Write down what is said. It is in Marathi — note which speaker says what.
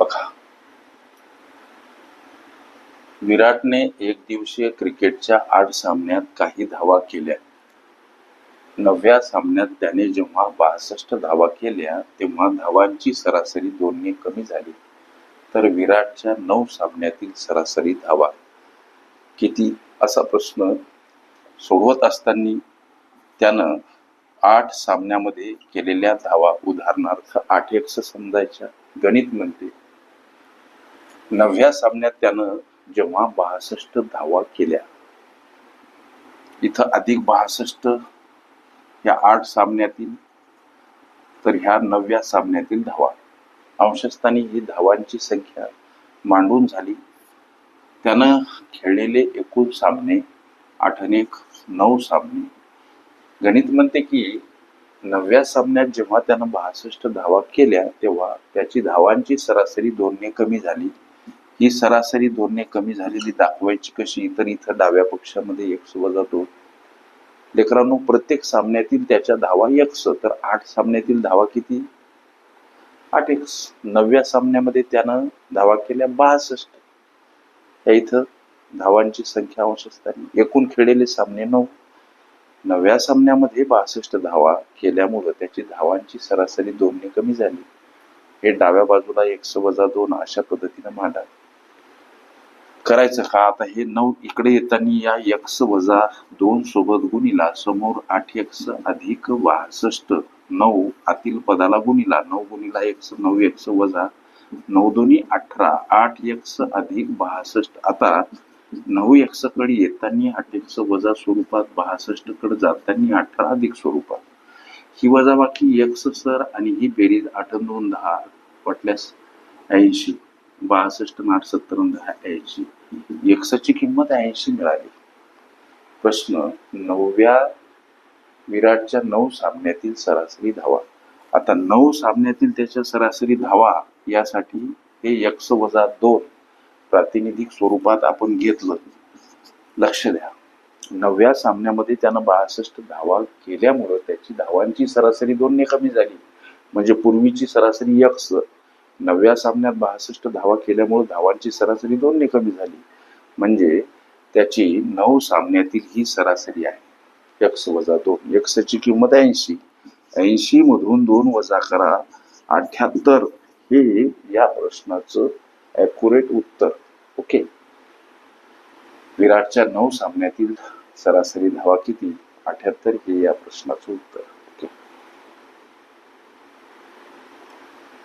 Speaker 1: बघा. विराटने एक दिवसीय क्रिकेटच्या आठ सामन्यात काही धावा केल्या. नवव्या सामन्यात त्याने जेव्हा बासष्ट धावा केल्या तेव्हा धावांची सरासरी दोनने कमी झाली. तर विराटच्या नऊ सामन्यातील सरासरी धावा. किती? असा प्रश्न सोडवत असताना त्यानं आठ सामन्यामध्ये केलेल्या धावा उदाहरणार्थ आठ एक समजायच्या. गणित म्हणते. नवव्या सामन्यात त्यानं जेव्हा बासष्ट धावा केल्या इथं अधिक बासष्ट या आठ सामन्यातील तर ह्या नवव्या सामन्यातील धावा. अंशस्थानी ही धावांची संख्या मांडून झाली. त्यानं खेळलेले एकूण सामने आठ आणि एक नऊ सामने. गणित म्हणते की नवव्या सामन्यात जेव्हा त्यानं बासष्ट धावा केल्या तेव्हा त्याची धावांची सरासरी दोनने कमी झाली. ही सरासरी धोरणे कमी झालेली दाखवायची कशी? तर इथं डाव्या पक्षामध्ये एक वजा दोन लेकरांनो प्रत्येक सामन्यातील त्याच्या धावा एक्स तर आठ सामन्यातील धावा किती? आठ एक्स नवव्या सामन्यामध्ये त्यानं धावा केल्या बासष्ट. या इथं धावांची संख्या अंश असताना एकूण खेळलेले सामने नऊ. नवव्या सामन्यामध्ये बासष्ट धावा केल्यामुळं त्याची धावांची सरासरी दोनने कमी झाली. हे डाव्या बाजूला एक्स वजा दोन अशा पद्धतीने मांडा करायचं का? आता हे नऊ इकडे येताना या एक्स वजा दोन सोबत गुणिला समोर आठ एक्स अधिक बासष्ट. नऊ आतील पदाला गुणिला. नऊ गुणिला एक्स नऊ एक्स वजा नऊ दोन्ही अठरा. आठ एक्स अधिक बासष्ट. आता नऊ एक्सकडे येताना आठ एक्स वजा स्वरूपात बासष्टकडे जाताना अठरा अधिक स्वरूपात. ही वजा बाकी एक्स सर आणि ही बेरीज आठ दोन दहा. वाटल्यास ऐंशी. बासष्ट आठ सत्तर ऐंशी. एक्सची किंमत ऐंशी मिळाली. प्रश्न नवव्या विराटच्या नऊ सामन्यातील सरासरी धावा. आता नऊ सामन्यातील त्याच्या सरासरी धावा यासाठी हे एक्स वजा दोन प्रातिनिधिक स्वरूपात आपण घेतलं. लक्ष द्या. नवव्या सामन्यामध्ये त्यानं बासष्ट धावा केल्यामुळं त्याची धावांची सरासरी दोनने कमी झाली. म्हणजे पूर्वीची सरासरी एक्स नवव्या सामन्यात बासष्ट धावा केल्यामुळे धावांची सरासरी दोनने कमी झाली. म्हणजे त्याची नऊ सामन्यातील ही सरासरी आहे. एक्स वजा दोन. एक्सची किंमत ऐंशी. ऐंशी मधून दोन वजा करा. अठ्याहत्तर. हे या प्रश्नाचं ॲक्युरेट उत्तर. ओके? विराटच्या नऊ सामन्यातील सरासरी धावा किती? अठ्याहत्तर हे या प्रश्नाचं उत्तर.